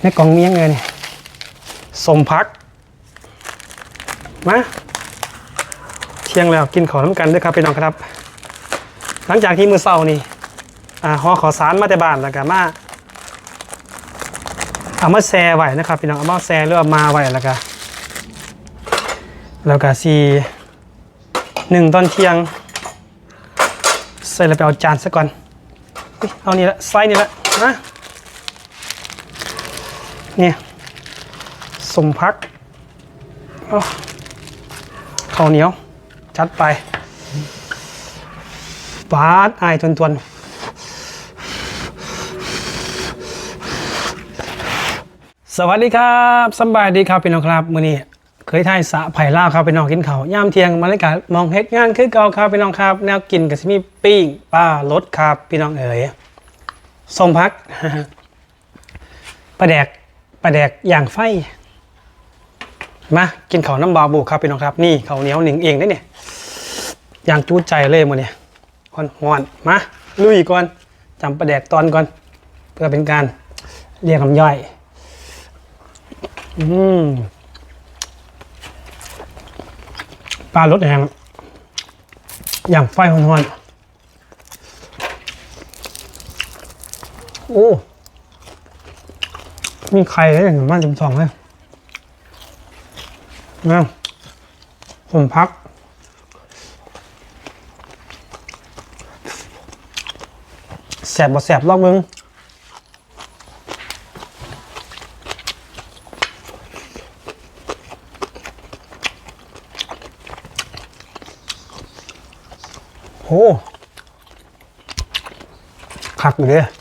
ในกล่องมียังไงเนี่ยสมพัก มา เที่ยงแล้วกินขอน้ำกันด้วยครับพี่น้องครับ หลังจากที่มือเศร้านี่อ่าหอขอสารมาแต่บ้านแล้วก็มาเอามาแซ่ไว้นะครับพี่น้องเอามาแซ่หรือเอามาไว้แล้วก็แล้วก็ซีหนึ่งตอนเที่ยงใส่แล้วไปเอาจานซะก่อนเอานี่ละไส้นี่ละนะ เนี่ยสมพักเข้าวเหนียว จัดไปปาดอทวนทวนๆสวัสดีครับสบายดีครับพี่น้องครับมื้อนี้เคยทายสะไผ่ล่าวครับพี่น้องกินเขาย่ามเทียงมาเลยกะมองเฮ็ดงานคือเก่าครับพี่น้องครับ แนวกินก็สิมีปิ้งป้ารสครับพี่น้องเอ๋ยสมพักปลาแดก ปลาแดกอย่างไฟ มากินข้าวน้ำบาบูครับพี่น้องครับ นี่ข้าวเหนียวหนึ่งเองได้เนี่ยอย่างจูดใจเลยมื้อนี้ฮอนฮอนมาลุยก่อนจำปลาแดกตอนก่อน เพื่อเป็นการเรียกคำย่อย อืมปลารสแหงอย่างไฟฮอนๆโอ้ มีไข่ได้อย่างมันจุ่มสองเลยนะผมพัก แสบบ่แสบลอกมึงโหคักอยู่เด้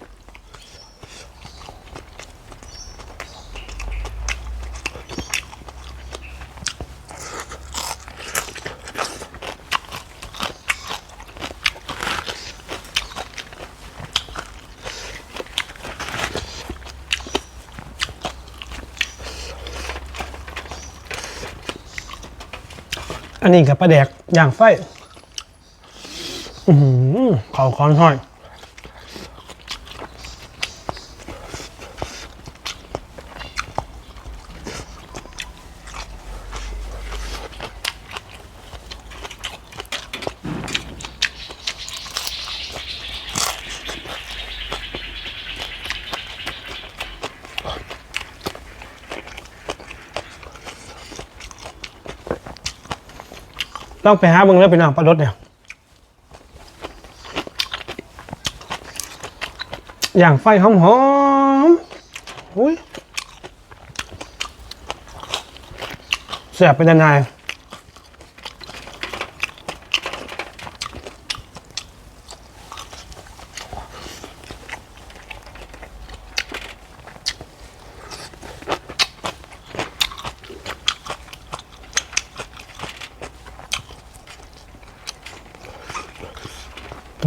อันนี้กับปลาแดกอย่างไฟอืมเขาค้อนห้อย ต้องไปหาเบิ่งแล้วไปนอ่งปลาดดเนี่ยอย่างไฟหอมหอมๆอุ้ยแสบเป็นนาย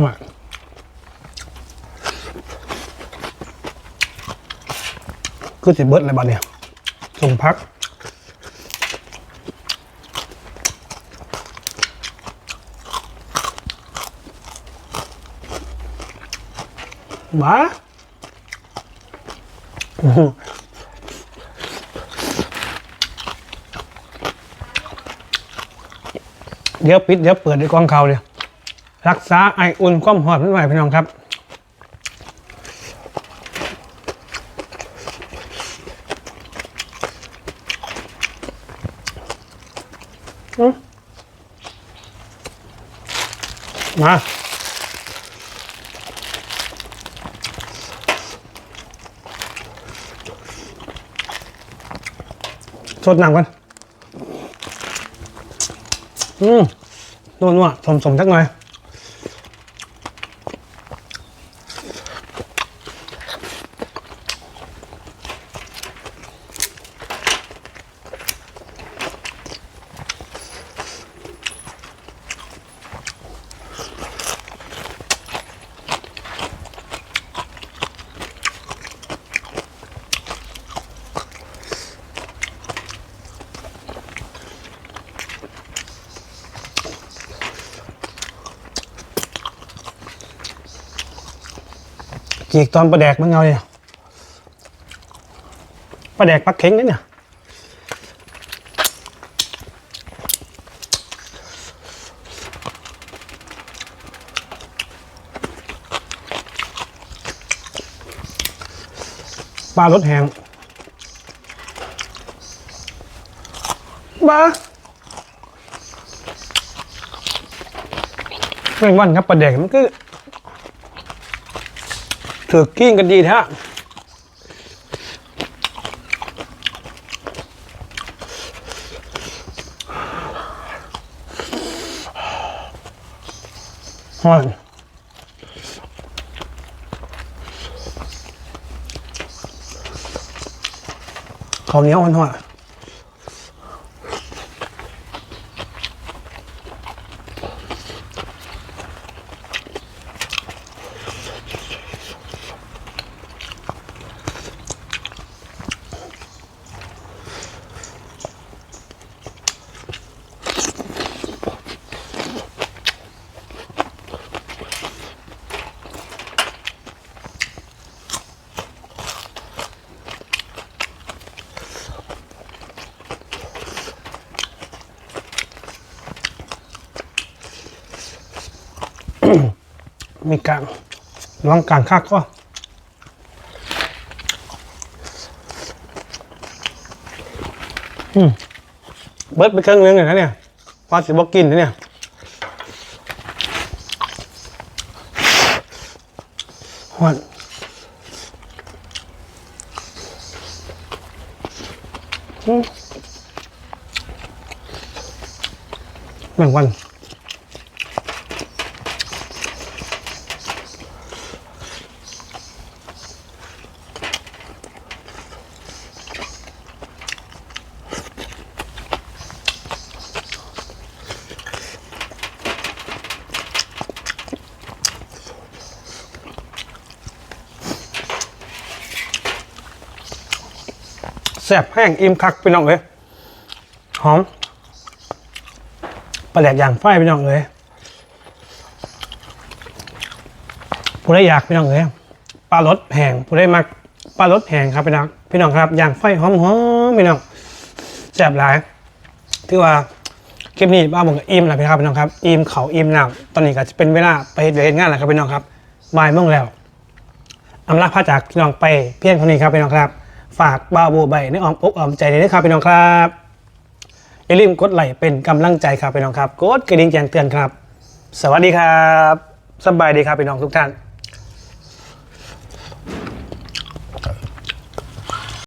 ว่ะคือสิเบิดอะไรบ้านเนี่ยส่งพัก บ้าเดี๋ยวปิด เดี๋ยวเปิดในกล้องเขาเลย รักษาไออุ่นความหอมนิดหน่อยพี่น้องครับมาสดน้ำกัน อืมนัวนัวสมสมๆสักหน่อย จีกตอนประแดกมันเงาเลยปลาแดกปลาเค็งนี่เนี่ยปลารสแหงบ้าไม่วันครับปลาแดกมันก็ ถือกิ้งกันดีแท้ฮอนข้าวเหนียวหอนๆ มีการระวังการคักก็เบิร์ดไปเครื่องนึงเลยนะเนี่ยพอสิบอกกินนะเนี่ยฮอนอืมแบ่งวัน แซ่บแห้งอิ่มคักพี่น้องเลยหอมปลาแหลกอย่างไฟพี่น้องเลยผู้ได้อยากพี่น้องเลยปลารสแห้งผู้ได้มักปลารสแห้งครับพี่น้องพี่น้องครับอย่างไฟหอมหอมพี่น้องแซ่บหลายที่ว่าคลิปนี้บ้าผมกับอิ่มแล้วพี่ครับพี่น้องครับอิ่มเขาอิ่มน้ำตอนนี้ก็จะเป็นเวลาไปเฮ็ดเวรงานแล้วครับพี่น้องครับบ่ายโมงแล้วอำลาพาจากพี่น้องไปเพียงเท่านี้ครับพี่น้องครับ ฝากบาโบใบในอ้อมอกอ้อมใจด้วยครับพี่น้องครับอย่าลืมกดไลค์เป็นกำลังใจครับพี่น้องครับ กดกระดิ่งแจ้งเตือนครับ สวัสดีครับสบายดีครับพี่น้องทุกท่าน